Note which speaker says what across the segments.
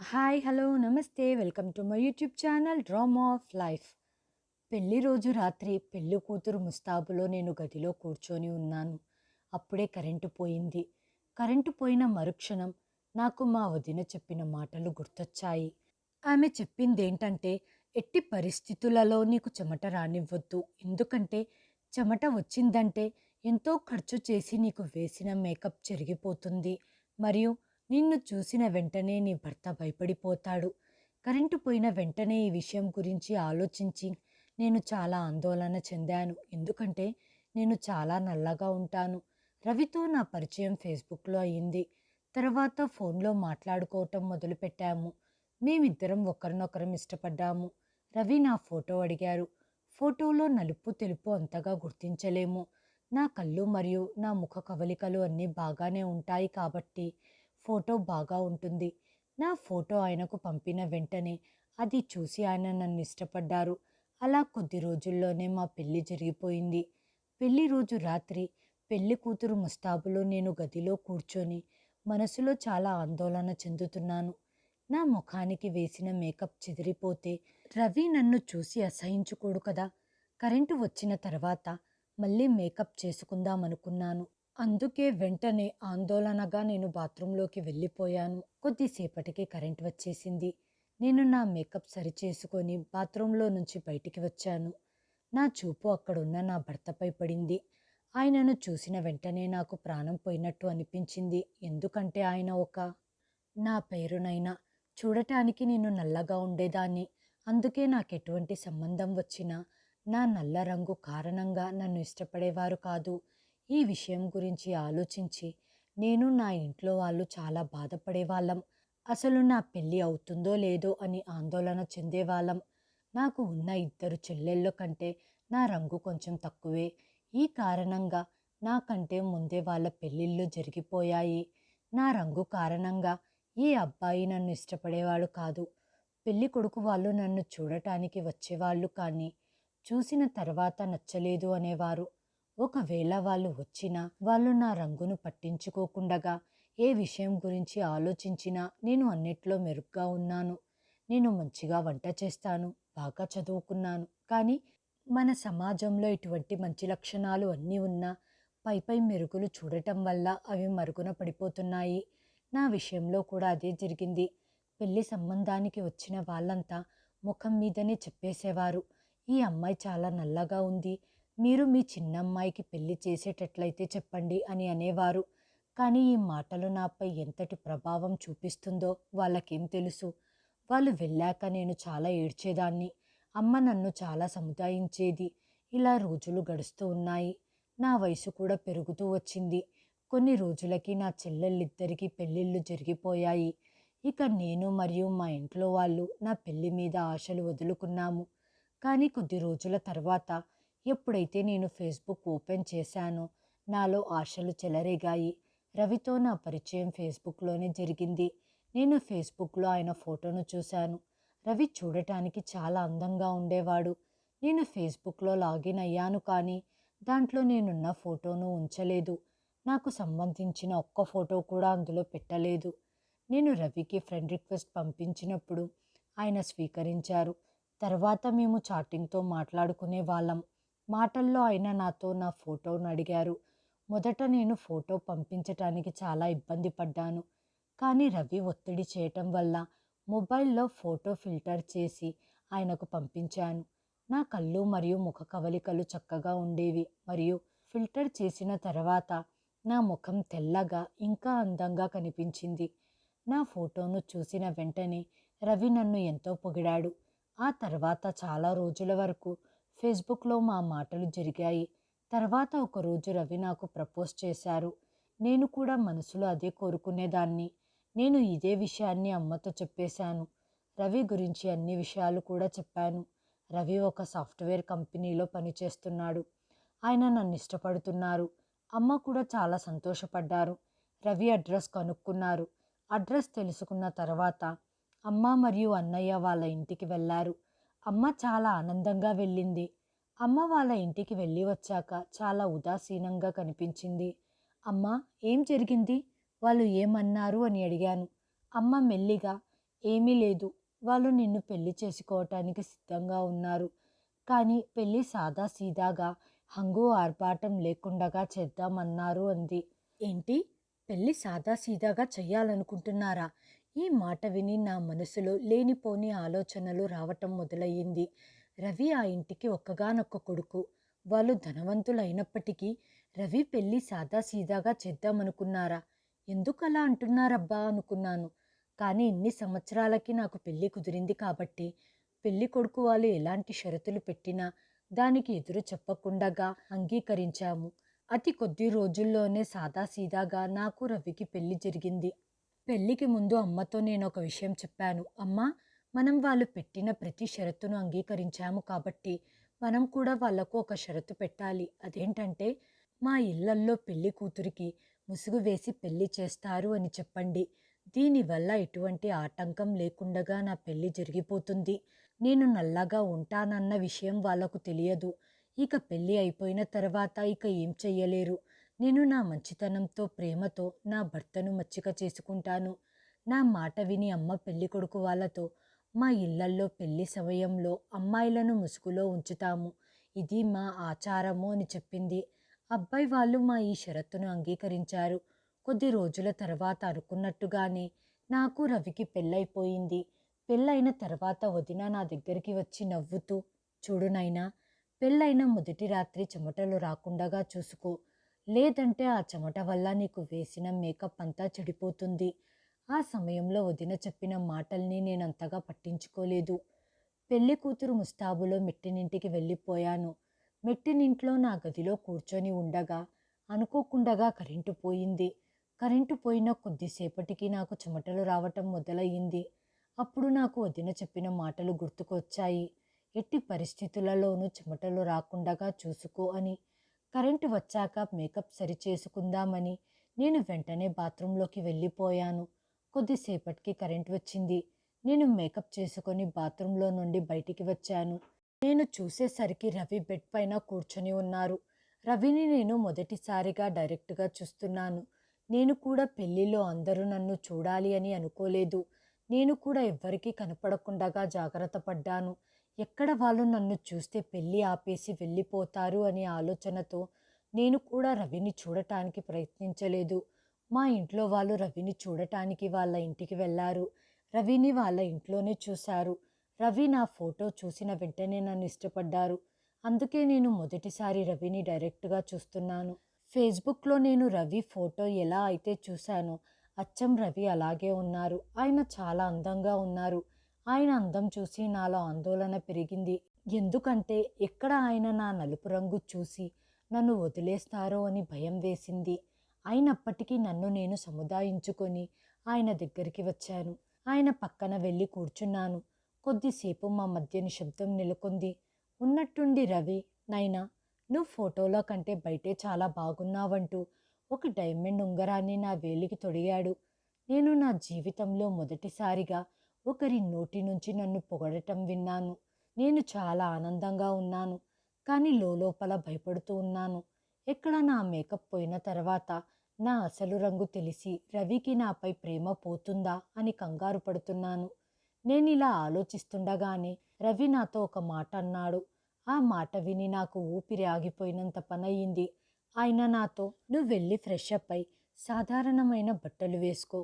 Speaker 1: Hi hello నమస్తే. Welcome to my YouTube channel drama of life. పెళ్ళి రోజు రాత్రి పెళ్ళి కూతురు ముస్తాబులో నేను గదిలో కూర్చొని ఉన్నాను. అప్పుడే కరెంటు పోయింది. కరెంటు పోయిన మరుక్షణం నాకు మా వదిన చెప్పిన మాటలు గుర్తొచ్చాయి. ఆమె చెప్పింది ఏంటంటే ఎట్టి పరిస్థితులలో నీకు చెమట రానివ్వద్దు. ఎందుకంటే చెమట వచ్చిందంటే ఎంతో ఖర్చు చేసి నీకు వేసిన మేకప్ చెరిగిపోతుంది. మరియు నిన్ను చూసిన వెంటనే నీ భర్త భయపడిపోతాడు. కరెంటు పోయిన వెంటనే ఈ విషయం గురించి ఆలోచించి నేను చాలా ఆందోళన చెందాను. ఎందుకంటే నేను చాలా నల్లగా ఉంటాను. రవితో నా పరిచయం ఫేస్బుక్లో అయింది. తర్వాత ఫోన్లో మాట్లాడుకోవటం మొదలుపెట్టాము. మేమిద్దరం ఒకరినొకరం ఇష్టపడ్డాము. రవి నా ఫోటో అడిగారు. ఫోటోలో నలుపు తెలుపు అంతగా గుర్తించలేము. నా కళ్ళు మరియు నా ముఖ కవలికలు అన్నీ బాగానే ఉంటాయి కాబట్టి ఫోటో బాగా ఉంటుంది. నా ఫోటో ఆయనకు పంపిన వెంటనే అది చూసి ఆయన నన్ను ఇష్టపడ్డారు. అలా కొద్ది రోజుల్లోనే మా పెళ్ళి జరిగిపోయింది. పెళ్ళి రోజు రాత్రి పెళ్ళి కూతురు ముస్తాబులో నేను గదిలో కూర్చొని మనసులో చాలా ఆందోళన చెందుతున్నాను. నా ముఖానికి వేసిన మేకప్ చెదిరిపోతే రవి నన్ను చూసి అసహించుకోడు కదా. కరెంటు వచ్చిన తర్వాత మళ్ళీ మేకప్ చేసుకుందాం అనుకున్నాను అందుకే వెంటనే ఆందోళనగా నేను బాత్రూంలోకి వెళ్ళిపోయాను. కొద్దిసేపటికి కరెంట్ వచ్చేసింది. నేను నా మేకప్ సరిచేసుకొని బాత్రూంలో నుంచి బయటికి వచ్చాను. నా చూపు అక్కడున్న నా భర్తపై పడింది. ఆయనను చూసిన వెంటనే నాకు ప్రాణం పోయినట్టు అనిపించింది. ఎందుకంటే ఆయన ఒక నా పేరునైనా చూడటానికి నేను నల్లగా ఉండేదాన్ని. అందుకే నాకు ఎటువంటి సంబంధం వచ్చినా నా నల్ల రంగు కారణంగా నన్ను ఇష్టపడేవారు కాదు. ఈ విషయం గురించి ఆలోచించి నేను నా ఇంట్లో వాళ్ళు చాలా బాధపడేవాళ్ళం అసలు నా పెళ్ళి అవుతుందో లేదో అని ఆందోళన చెందేవాళ్ళం నాకు ఉన్న ఇద్దరు చెల్లెళ్ళ కంటే నా రంగు కొంచెం తక్కువే. ఈ కారణంగా నాకంటే ముందే వాళ్ళ పెళ్ళిళ్ళు జరిగిపోయాయి. నా రంగు కారణంగా ఏ అబ్బాయి నన్ను ఇష్టపడేవాడు కాదు. పెళ్ళి కొడుకు వాళ్ళు నన్ను చూడటానికి వచ్చేవాళ్ళు కానీ చూసిన తర్వాత నచ్చలేదు అనేవారు. ఒకవేళ వాళ్ళు వచ్చినా వాళ్ళు నా రంగును పట్టించుకోకుండగా ఏ విషయం గురించి ఆలోచించినా నేను అన్నిట్లో మెరుగ్గా ఉన్నాను. నేను మంచిగా వంట చేస్తాను బాగా చదువుకున్నాను. కానీ మన సమాజంలో ఇటువంటి మంచి లక్షణాలు అన్నీ ఉన్నా పై పై మెరుగులు చూడటం వల్ల అవి మరుగున పడిపోతున్నాయి. నా విషయంలో కూడా అదే జరిగింది. పెళ్ళి సంబంధానికి వచ్చిన వాళ్ళంతా ముఖం మీదనే చెప్పేసేవారు. ఈ అమ్మాయి చాలా నల్లగా ఉంది. మీరు మీ చిన్నమ్మాయికి పెళ్ళి చేసేటట్లయితే చెప్పండి అని అనేవారు. కానీ ఈ మాటలు నాపై ఎంతటి ప్రభావం చూపిస్తుందో వాళ్ళకేం తెలుసు. వాళ్ళు వెళ్ళాక నేను చాలా ఏడ్చేదాన్ని. అమ్మ నన్ను చాలా సముదాయించేది. ఇలా రోజులు గడుస్తూ ఉన్నాయి. నా వయసు కూడా పెరుగుతూ వచ్చింది. కొన్ని రోజులకి నా చెల్లెళ్ళిద్దరికీ పెళ్ళిళ్ళు జరిగిపోయాయి. ఇక నేను మరియు మా ఇంట్లో వాళ్ళు నా పెళ్ళి మీద ఆశలు వదులుకున్నాము. కానీ కొద్ది రోజుల తర్వాత ఎప్పుడైతే నేను ఫేస్బుక్ ఓపెన్ చేశానో నాలో ఆశలు చెలరేగాయి. రవితో నా పరిచయం ఫేస్బుక్లోనే జరిగింది. నేను ఫేస్బుక్లో ఆయన ఫోటోను చూశాను. రవి చూడటానికి చాలా అందంగా ఉండేవాడు. నేను ఫేస్బుక్లో లాగిన్ అయ్యాను కానీ దాంట్లో నేనున్న ఫోటోను ఉంచలేదు. నాకు సంబంధించిన ఒక్క ఫోటో కూడా అందులో పెట్టలేదు. నేను రవికి ఫ్రెండ్ రిక్వెస్ట్ పంపించినప్పుడు ఆయన స్వీకరించారు. తర్వాత మేము చాటింగ్తో మాట్లాడుకునే వాళ్ళం. మాటల్లో ఆయన నాతో నా ఫోటోను అడిగారు. మొదట నేను ఫోటో పంపించటానికి చాలా ఇబ్బంది పడ్డాను. కానీ రవి ఒత్తిడి చేయటం వల్ల మొబైల్లో ఫోటో ఫిల్టర్ చేసి ఆయనకు పంపించాను. నా కళ్ళు మరియు ముఖ కవలికలు చక్కగా ఉండేవి మరియు ఫిల్టర్ చేసిన తర్వాత నా ముఖం తెల్లగా ఇంకా అందంగా కనిపించింది. నా ఫోటోను చూసిన వెంటనే రవి నన్ను ఎంతో పొగిడాడు. ఆ తర్వాత చాలా రోజుల వరకు ఫేస్బుక్లో మా మాటలు జరిగాయి. తర్వాత ఒకరోజు రవి నాకు ప్రపోజ్ చేశారు. నేను కూడా మనసులో అదే కోరుకునేదాన్ని. నేను ఇదే విషయాన్ని అమ్మతో చెప్పేశాను. రవి గురించి అన్ని విషయాలు కూడా చెప్పాను. రవి ఒక సాఫ్ట్వేర్ కంపెనీలో పనిచేస్తున్నాడు. ఆయన నన్ను ఇష్టపడుతున్నారు. అమ్మ కూడా చాలా సంతోషపడ్డారు. రవి అడ్రస్ కనుక్కున్నారు. అడ్రస్ తెలుసుకున్న తర్వాత అమ్మ మరియు అన్నయ్య వాళ్ళ ఇంటికి వెళ్ళారు. అమ్మ చాలా ఆనందంగా వెళ్ళింది. అమ్మ వాళ్ళ ఇంటికి వెళ్ళి వచ్చాక చాలా ఉదాసీనంగా కనిపించింది. అమ్మ ఏం జరిగింది? వాళ్ళు ఏమన్నారు అని అడిగాను. అమ్మ మెల్లిగా ఏమీ లేదు. వాళ్ళు నిన్ను పెళ్ళి చేసుకోవటానికి సిద్ధంగా ఉన్నారు. కానీ పెళ్ళి సాదా సీదాగా హంగు ఆర్భాటం లేకుండగా చేద్దామన్నారు అంది. ఏంటి? పెళ్ళి సాదా సీదాగా చెయ్యాలనుకుంటున్నారా? ఈ మాట విని నా మనసులో లేనిపోని ఆలోచనలు రావటం మొదలయ్యింది. రవి ఆ ఇంటికి ఒక్కగానొక్క కొడుకు. వాళ్ళు ధనవంతులైనప్పటికీ రవి పెళ్ళి సాదా సీదాగా చేద్దామనుకున్నారా? ఎందుకు అలా అంటున్నారబ్బా అనుకున్నాను. కానీ ఇన్ని సంవత్సరాలకి నాకు పెళ్ళి కుదిరింది కాబట్టి పెళ్ళి కొడుకు వాళ్ళు ఎలాంటి షరతులు పెట్టినా దానికి ఎదురు చెప్పకుండగా అంగీకరించాము. అతి కొద్ది రోజుల్లోనే సాదాసీదాగా నాకు రవికి పెళ్ళి జరిగింది. పెళ్ళికి ముందు అమ్మతో నేను ఒక విషయం చెప్పాను. అమ్మ మనం వాళ్ళు పెట్టిన ప్రతి షరతును అంగీకరించాము కాబట్టి మనం కూడా వాళ్ళకు ఒక షరతు పెట్టాలి. అదేంటంటే మా ఇళ్ళల్లో పెళ్ళి కూతురికి ముసుగు వేసి పెళ్ళి చేస్తారు అని చెప్పండి. దీనివల్ల ఎటువంటి ఆటంకం లేకుండగా నా పెళ్ళి జరిగిపోతుంది. నేను నల్లగా ఉంటానన్న విషయం వాళ్ళకు తెలియదు. ఇక పెళ్ళి అయిపోయిన తర్వాత ఇక ఏం చెయ్యలేరు. నేను నా మంచితనంతో ప్రేమతో నా భర్తను మచ్చిక చేసుకుంటాను. నా మాట విని అమ్మ పెళ్ళి కొడుకు వాళ్ళతో మా ఇళ్ళల్లో పెళ్ళి సమయంలో అమ్మాయిలను ముసుగులో ఉంచుతాము. ఇది మా ఆచారము అని చెప్పింది. అబ్బాయి వాళ్ళు మా ఈ షరతును అంగీకరించారు. కొద్ది రోజుల తర్వాత అనుకున్నట్టుగానే నాకు రవికి పెళ్ళైపోయింది. పెళ్ళైన తర్వాత వదిన నా దగ్గరికి వచ్చి నవ్వుతూ చూడు పెళ్ళైన మొదటి రాత్రి చెమటలు రాకుండగా చూసుకో. లేదంటే ఆ చెమట వల్ల నీకు వేసిన మేకప్ అంతా చెడిపోతుంది. ఆ సమయంలో వదిన చెప్పిన మాటల్ని నేను అంతగా పట్టించుకోలేదు. పెళ్ళి కూతురు ముస్తాబులో మెట్టినింటికి వెళ్ళిపోయాను. మెట్టినింట్లో నా గదిలో కూర్చొని ఉండగా అనుకోకుండగా కరెంటు పోయింది. కరెంటు పోయిన కొద్దిసేపటికి నాకు చెమటలు రావటం మొదలయ్యింది. అప్పుడు నాకు వదిన చెప్పిన మాటలు గుర్తుకొచ్చాయి. ఎట్టి పరిస్థితులలోనూ చెమటలు రాకుండగా చూసుకో అని కరెంటు వచ్చాక మేకప్ సరి చేసుకుందామని నేను వెంటనే బాత్రూంలోకి వెళ్ళిపోయాను. కొద్దిసేపటికి కరెంట్ వచ్చింది. నేను మేకప్ చేసుకొని బాత్రూంలో నుండి బయటికి వచ్చాను. నేను చూసేసరికి రవి బెడ్ పైన కూర్చొని ఉన్నారు. రవిని నేను మొదటిసారిగా డైరెక్ట్గా చూస్తున్నాను. నేను కూడా పెళ్ళిలో అందరూ నన్ను చూడాలి అని అనుకోలేదు. నేను కూడా ఎవ్వరికీ కనపడకుండగా జాగ్రత్త పడ్డాను. ఎక్కడ వాళ్ళు నన్ను చూస్తే పెళ్ళి ఆపేసి వెళ్ళిపోతారు అనే ఆలోచనతో నేను కూడా రవిని చూడటానికి ప్రయత్నించలేదు. మా ఇంట్లో వాళ్ళు రవిని చూడటానికి వాళ్ళ ఇంటికి వెళ్ళారు రవిని వాళ్ళ ఇంట్లోనే చూశారు. రవి నా ఫోటో చూసిన వెంటనే నన్ను ఇష్టపడ్డారు. అందుకే నేను మొదటిసారి రవిని డైరెక్ట్గా చూస్తున్నాను. ఫేస్బుక్లో నేను రవి ఫోటో ఎలా అయితే చూశానో అచ్చం రవి అలాగే ఉన్నారు. ఆయన చాలా అందంగా ఉన్నారు. ఆయన అందం చూసి నాలో ఆందోళన పెరిగింది. ఎందుకంటే ఎక్కడ ఆయన నా నలుపు రంగు చూసి నన్ను వదిలేస్తారో అని భయం వేసింది. అయినప్పటికీ నన్ను నేను సముదాయించుకొని ఆయన దగ్గరికి వచ్చాను. ఆయన పక్కన వెళ్ళి కూర్చున్నాను. కొద్దిసేపు మా మధ్య నిశ్శబ్దం నెలకొంది. ఉన్నట్టుండి రవి నైనా నువ్వు ఫోటోలో కంటే బయటే చాలా బాగున్నావంటూ ఒక డైమండ్ ఉంగరాన్ని నా వేలికి తొడిగాడు. నేను నా జీవితంలో మొదటిసారిగా ఒకరి నోటి నుంచి నన్ను పొగడటం విన్నాను. నేను చాలా ఆనందంగా ఉన్నాను. కానీ లోపల భయపడుతూ ఉన్నాను. ఎక్కడ నా మేకప్ పోయిన తర్వాత నా అసలు రంగు తెలిసి రవికి నాపై ప్రేమ పోతుందా అని కంగారు పడుతున్నాను. నేను ఇలా ఆలోచిస్తుండగానే రవి నాతో ఒక మాట అన్నాడు. ఆ మాట విని నాకు ఊపిరి ఆగిపోయినంత పనయ్యింది ఆయన నాతో నువ్వు వెళ్ళి ఫ్రెష్ అప్ అయి సాధారణమైన బట్టలు వేసుకో.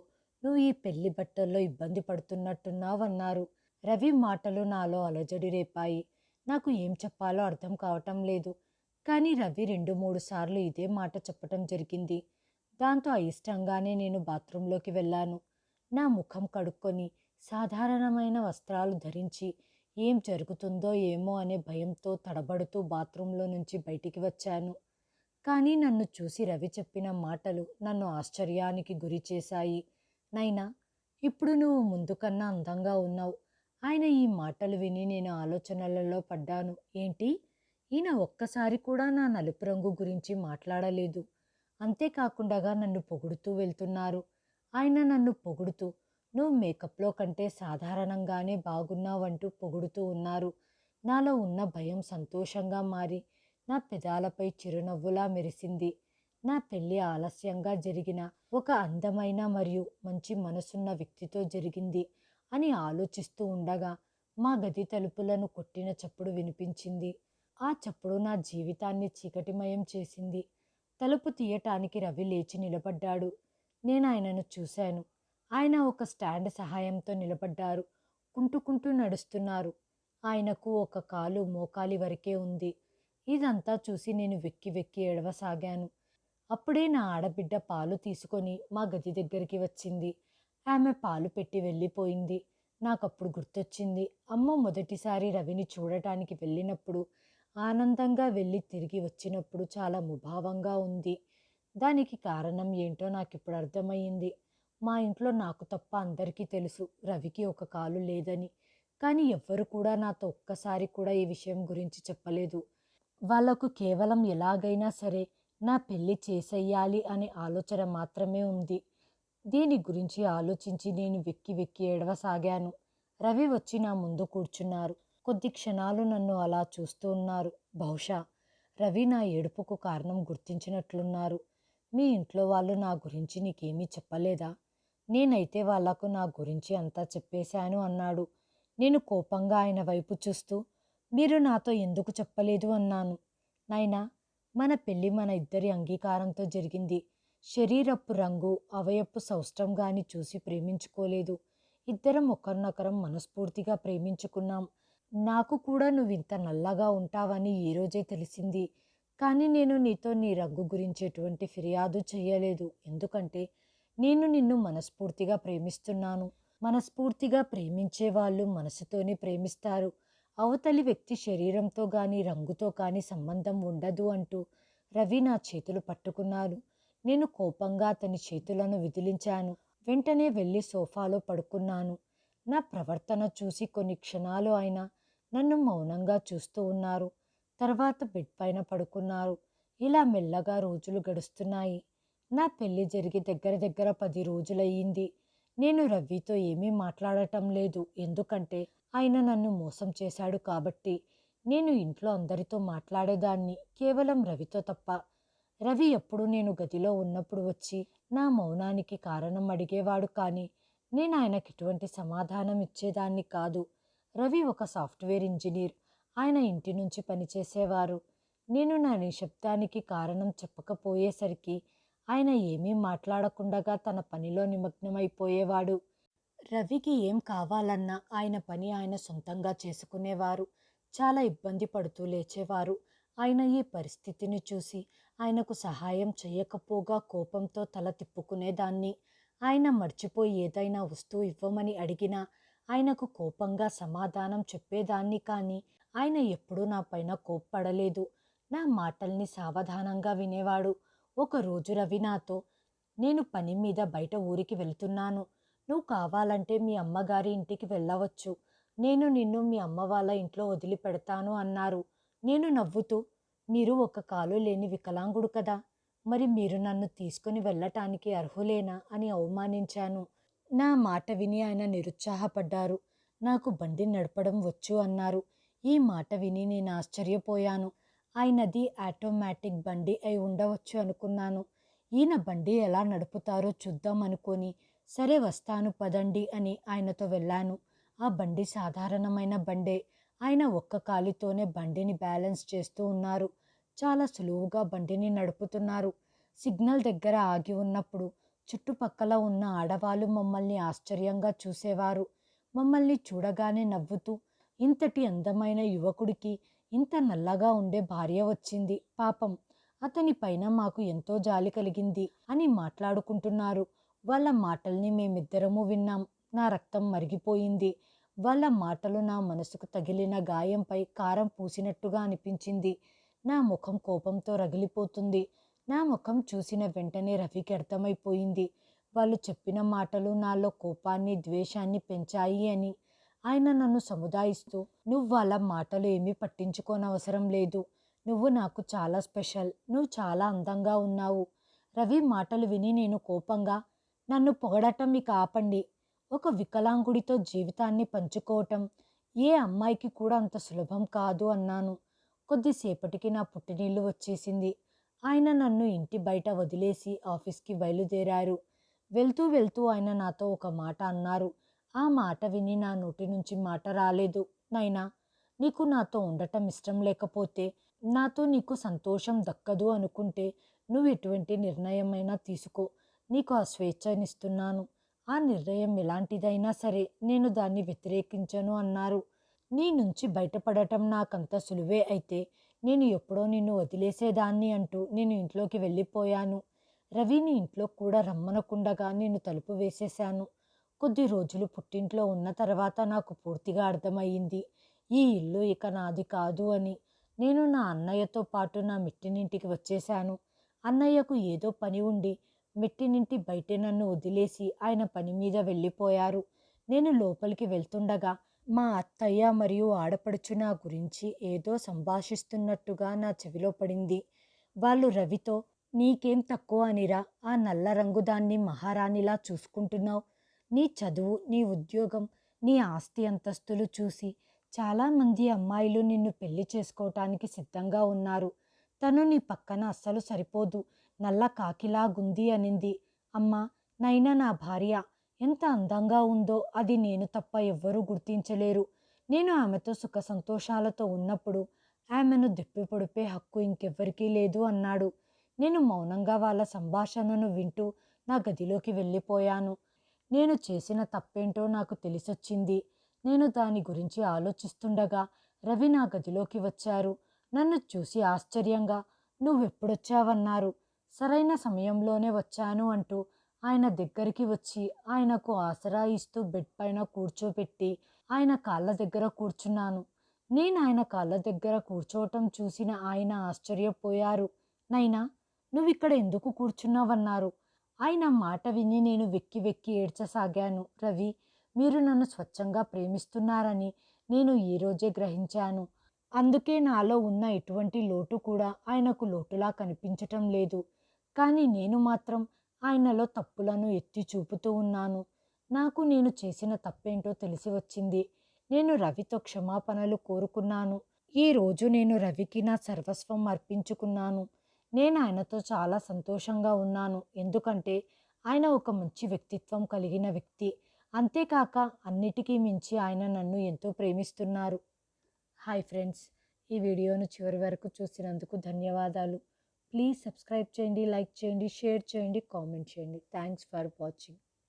Speaker 1: నువ్వు ఈ పెళ్ళి బట్టల్లో ఇబ్బంది పడుతున్నట్టున్నావన్నారు. రవి మాటలు నాలో అలజడి రేపాయి. నాకు ఏం చెప్పాలో అర్థం కావటం లేదు. కానీ రవి రెండు మూడు సార్లు ఇదే మాట చెప్పటం జరిగింది. దాంతో అయిష్టంగానే నేను బాత్రూంలోకి వెళ్ళాను. నా ముఖం కడుక్కొని సాధారణమైన వస్త్రాలు ధరించి ఏం జరుగుతుందో ఏమో అనే భయంతో తడబడుతూ బాత్రూంలో నుంచి బయటికి వచ్చాను. కానీ నన్ను చూసి రవి చెప్పిన మాటలు నన్ను ఆశ్చర్యానికి గురి చేశాయి. నైనా ఇప్పుడు నువ్వు ముందు కన్నా అందంగా ఉన్నావు. ఆయన ఈ మాటలు విని నేను ఆలోచనలలో పడ్డాను. ఏంటి? ఈయన ఒక్కసారి కూడా నా నలుపు రంగు గురించి మాట్లాడలేదు. అంతేకాకుండా నన్ను పొగుడుతూ వెళ్తున్నారు. ఆయన నన్ను పొగుడుతూ నువ్వు మేకప్లో కంటే సాధారణంగానే బాగున్నావంటూ పొగుడుతూ ఉన్నారు. నాలో ఉన్న భయం సంతోషంగా మారి నా పెదాలపై చిరునవ్వులా మెరిసింది. నా పెళ్ళి ఆలస్యంగా జరిగిన ఒక అందమైన మరియు మంచి మనసున్న వ్యక్తితో జరిగింది అని ఆలోచిస్తూ ఉండగా మా గది తలుపులను కొట్టిన చప్పుడు వినిపించింది. ఆ చప్పుడు నా జీవితాన్ని చీకటిమయం చేసింది. తలుపు తీయటానికి రవి లేచి నిలబడ్డాడు. నేను ఆయనను చూశాను. ఆయన ఒక స్టాండ్ సహాయంతో నిలబడ్డారు. కుంటుకుంటూ నడుస్తున్నారు. ఆయనకు ఒక కాలు మోకాలి వరకే ఉంది. ఇదంతా చూసి నేను వెక్కి వెక్కి ఏడవసాగాను. అప్పుడే నా ఆడబిడ్డ పాలు తీసుకొని మా గది దగ్గరికి వచ్చింది. ఆమె పాలు పెట్టి వెళ్ళిపోయింది. నాకప్పుడు గుర్తొచ్చింది. అమ్మ మొదటిసారి రవిని చూడటానికి వెళ్ళినప్పుడు ఆనందంగా వెళ్ళి తిరిగి వచ్చినప్పుడు చాలా ముభావంగా ఉంది. దానికి కారణం ఏంటో నాకు ఇప్పుడు అర్థమయ్యింది. మా ఇంట్లో నాకు తప్ప అందరికీ తెలుసు రవికి ఒక కాలు లేదని. కానీ ఎవ్వరు కూడా నాతో ఒక్కసారి కూడా ఈ విషయం గురించి చెప్పలేదు. వాళ్ళకు కేవలం ఎలాగైనా సరే నా పెళ్ళి చేసేయాలి అనే ఆలోచన మాత్రమే ఉంది. దీని గురించి ఆలోచించి నేను వెక్కి వెక్కి ఏడవసాగాను. రవి వచ్చి నా ముందు కూర్చున్నారు. కొద్ది క్షణాలు నన్ను అలా చూస్తూ ఉన్నారు. బహుశా రవి నా ఏడుపుకు కారణం గుర్తించినట్లున్నారు. మీ ఇంట్లో వాళ్ళు నా గురించి నీకేమీ చెప్పలేదా? నేనైతే వాళ్ళకు నా గురించి అంతా చెప్పేశాను అన్నాడు. నేను కోపంగా ఆయన వైపు చూస్తూ మీరు నాతో ఎందుకు చెప్పలేదు అన్నాను. నాయనా మన పెళ్ళి మన ఇద్దరి అంగీకారంతో జరిగింది. శరీరపు రంగు అవయపు సౌష్టం గాని చూసి ప్రేమించుకోలేదు. ఇద్దరం ఒకరినొకరం మనస్ఫూర్తిగా ప్రేమించుకున్నాం. నాకు కూడా నువ్వు ఇంత నల్లగా ఉంటావని ఈ రోజే తెలిసింది. కానీ నేను నీతో నీ రంగు గురించి ఎటువంటి ఫిర్యాదు చేయలేదు ఎందుకంటే నేను నిన్ను మనస్ఫూర్తిగా ప్రేమిస్తున్నాను. మనస్ఫూర్తిగా ప్రేమించే వాళ్ళు మనసుతోనే ప్రేమిస్తారు. అవతలి వ్యక్తి శరీరంతో కానీ రంగుతో కానీ సంబంధం ఉండదు అంటూ రవి నా చేతులు పట్టుకున్నారు నేను కోపంగా అతని చేతులను విదిలించాను. వెంటనే వెళ్ళి సోఫాలో పడుకున్నాను. నా ప్రవర్తన చూసి కొన్ని క్షణాలు ఆయన నన్ను మౌనంగా చూస్తూ ఉన్నారు. తర్వాత బెడ్ పైన పడుకున్నారు. ఇలా మెల్లగా రోజులు గడుస్తున్నాయి. నా పెళ్ళి జరిగి దగ్గర దగ్గర పది రోజులయ్యింది. నేను రవితో ఏమీ మాట్లాడటం లేదు. ఎందుకంటే ఆయన నన్ను మోసం చేశాడు కాబట్టి నేను ఇంట్లో అందరితో మాట్లాడేదాన్ని కేవలం రవితో తప్ప. రవి ఎప్పుడు నేను గదిలో ఉన్నప్పుడు వచ్చి నా మౌనానికి కారణం అడిగేవాడు కానీ నేను ఆయనకి ఎటువంటి సమాధానం ఇచ్చేదాన్ని కాదు. రవి ఒక సాఫ్ట్వేర్ ఇంజనీర్. ఆయన ఇంటి నుంచి పనిచేసేవారు. నేను నా నిశ్శబ్దానికి కారణం చెప్పకపోయేసరికి ఆయన ఏమీ మాట్లాడకుండగా తన పనిలో నిమగ్నమైపోయేవాడు. రవికి ఏం కావాలన్నా ఆయన పని ఆయన సొంతంగా చేసుకునేవారు. చాలా ఇబ్బంది పడుతూ లేచేవారు. ఆయన ఈ పరిస్థితిని చూసి ఆయనకు సహాయం చేయకపోగా కోపంతో తల తిప్పుకునేదాన్ని. ఆయన మర్చిపోయి ఏదైనా వస్తువు ఇవ్వమని అడిగినా ఆయనకు కోపంగా సమాధానం చెప్పేదాన్ని కానీ ఆయన ఎప్పుడూ నా పైన కోప్పడలేదు. నా మాటల్ని సావధానంగా వినేవాడు. ఒకరోజు రవి నాతో నేను పని మీద బయట ఊరికి వెళ్తున్నాను. నువ్వు కావాలంటే మీ అమ్మగారి ఇంటికి వెళ్ళవచ్చు. నేను నిన్ను మీ అమ్మ వాళ్ళ ఇంట్లో వదిలిపెడతాను అన్నారు. నేను నవ్వుతూ మీరు ఒక కాలు లేని వికలాంగుడు కదా. మరి మీరు నన్ను తీసుకుని వెళ్ళటానికి అర్హులేనా? అని అవమానించాను. నా మాట విని ఆయన నిరుత్సాహపడ్డారు. నాకు బండి నడపడం వచ్చు అన్నారు. ఈ మాట విని నేను ఆశ్చర్యపోయాను. ఆయనది ఆటోమేటిక్ బండి అయి ఉండవచ్చు అనుకున్నాను. ఈయన బండి ఎలా నడుపుతారో చూద్దాం అనుకొని సరే వస్తాను పదండి అని ఆయనతో వెళ్ళాను. ఆ బండి సాధారణమైన బండే. ఆయన ఒక్క కాలితోనే బండిని బ్యాలెన్స్ చేస్తూ ఉన్నారు. చాలా సులువుగా బండిని నడుపుతున్నారు. సిగ్నల్ దగ్గర ఆగి ఉన్నప్పుడు చుట్టుపక్కల ఉన్న ఆడవాళ్ళు మమ్మల్ని ఆశ్చర్యంగా చూసేవారు. మమ్మల్ని చూడగానే నవ్వుతూ ఇంతటి అందమైన యువకుడికి ఇంత నల్లగా ఉండే భార్య వచ్చింది. పాపం అతని పైన మాకు ఎంతో జాలి కలిగింది అని మాట్లాడుకుంటున్నారు. వాళ్ళ మాటల్ని మేమిద్దరము విన్నాం. నా రక్తం మరిగిపోయింది. వాళ్ళ మాటలు నా మనసుకు తగిలిన గాయంపై కారం పూసినట్టుగా అనిపించింది. నా ముఖం కోపంతో రగిలిపోతుంది. నా ముఖం చూసిన వెంటనే రవికి అర్థమైపోయింది. వాళ్ళు చెప్పిన మాటలు నాలో కోపాన్ని ద్వేషాన్ని పెంచాయి అని. ఆయన నన్ను సముదాయిస్తూ నువ్వు వాళ్ళ మాటలు ఏమీ పట్టించుకోనవసరం లేదు. నువ్వు నాకు చాలా స్పెషల్. నువ్వు చాలా అందంగా ఉన్నావు. రవి మాటలు విని నేను కోపంగా నన్ను పొగడటం మీకు ఆపండి. ఒక వికలాంగుడితో జీవితాన్ని పంచుకోవటం ఏ అమ్మాయికి కూడా అంత సులభం కాదు అన్నాను. కొద్దిసేపటికి నా పుట్టినీళ్ళు వచ్చేసింది. ఆయన నన్ను ఇంటి బయట వదిలేసి ఆఫీస్కి బయలుదేరారు. వెళ్తూ వెళ్తూ ఆయన నాతో ఒక మాట అన్నారు. ఆ మాట విని నా నోటి నుంచి మాట రాలేదు. నైనా నీకు నాతో ఉండటం ఇష్టం లేకపోతే నాతో నీకు సంతోషం దక్కదు అనుకుంటే నువ్వు ఎటువంటి నిర్ణయమైనా తీసుకో. నీకు ఆ స్వేచ్ఛనిస్తున్నాను. ఆ నిర్ణయం ఎలాంటిదైనా సరే నేను దాన్ని వ్యతిరేకించను అన్నారు. నీ నుంచి బయటపడటం నాకంత సులువే అయితే నేను ఎప్పుడో నిన్ను వదిలేసేదాన్ని అంటూ నేను ఇంట్లోకి వెళ్ళిపోయాను. రవిని ఇంట్లో కూడా రమ్మనకుండగా నేను తలుపు వేసేశాను. కొద్ది రోజులు పుట్టింట్లో ఉన్న తర్వాత నాకు పూర్తిగా అర్థమయ్యింది. ఈ ఇల్లు ఇక నాది కాదు అని. నేను నా అన్నయ్యతో పాటు నా మిట్టినింటికి వచ్చేశాను. అన్నయ్యకు ఏదో పని ఉండి మిట్టినింటి బయటే నన్ను వదిలేసి ఆయన పని మీద వెళ్ళిపోయారు. నేను లోపలికి వెళ్తుండగా మా అత్తయ్య మరియు ఆడపడుచు నా గురించి ఏదో సంభాషిస్తున్నట్టుగా నా చెవిలో పడింది. వాళ్ళు రవితో నీకేం తక్కువ అనిరా? ఆ నల్ల రంగు దాన్ని మహారాణిలా చూసుకుంటున్నావు. నీ చదువు నీ ఉద్యోగం నీ ఆస్తి అంతస్తులు చూసి చాలామంది అమ్మాయిలు నిన్ను పెళ్ళి చేసుకోవటానికి సిద్ధంగా ఉన్నారు. తను నీ పక్కన అస్సలు సరిపోదు. నల్ల కాకిలాగుంది అనింది. అమ్మా నైనా నా భార్య ఎంత అందంగా ఉందో అది నేను తప్ప ఎవ్వరూ గుర్తించలేరు. నేను ఆమెతో సుఖ సంతోషాలతో ఉన్నప్పుడు ఆమెను దెప్పి పొడిపే హక్కు ఇంకెవ్వరికీ లేదు అన్నాడు. నేను మౌనంగా వాళ్ళ సంభాషణను వింటూ నా గదిలోకి వెళ్ళిపోయాను. నేను చేసిన తప్పేంటో నాకు తెలిసొచ్చింది. నేను దాని గురించి ఆలోచిస్తుండగా రవి నా గదిలోకి వచ్చారు. నన్ను చూసి ఆశ్చర్యంగా నువ్వెప్పుడొచ్చావన్నారు? సరైన సమయంలోనే వచ్చాను అంటూ ఆయన దగ్గరికి వచ్చి ఆయనకు ఆసరా ఇస్తూ బెడ్ పైన కూర్చోబెట్టి ఆయన కాళ్ళ దగ్గర కూర్చున్నాను. నేను ఆయన కాళ్ళ దగ్గర కూర్చోవటం చూసిన ఆయన ఆశ్చర్యపోయారు. నైనా నువ్వు ఇక్కడ ఎందుకు కూర్చున్నావన్నారు? ఆయన మాట విని నేను వెక్కి వెక్కి ఏడ్చసాగాను. రవి మీరు నన్ను స్వచ్ఛంగా ప్రేమిస్తున్నారని నేను ఈరోజే గ్రహించాను. అందుకే నాలో ఉన్న ఎటువంటి లోటు కూడా ఆయనకు లోటులా కనిపించటం లేదు. కానీ నేను మాత్రం ఆయనలో తప్పులను ఎత్తి చూపుతూ ఉన్నాను. నాకు నేను చేసిన తప్పేంటో తెలిసి వచ్చింది. నేను రవితో క్షమాపణలు కోరుకున్నాను. ఈ రోజు నేను రవికి నా సర్వస్వం అర్పించుకున్నాను. నేను ఆయనతో చాలా సంతోషంగా ఉన్నాను. ఎందుకంటే ఆయన ఒక మంచి వ్యక్తిత్వం కలిగిన వ్యక్తి. అంతేకాక అన్నిటికీ మించి ఆయన నన్ను ఎంతో ప్రేమిస్తున్నారు. హాయ్ ఫ్రెండ్స్ ఈ వీడియోను చివరి వరకు చూసినందుకు ధన్యవాదాలు. ప్లీజ్ సబ్స్క్రైబ్ చేయండి లైక్ చేయండి షేర్ చేయండి కామెంట్ చేయండి. Thanks for watching.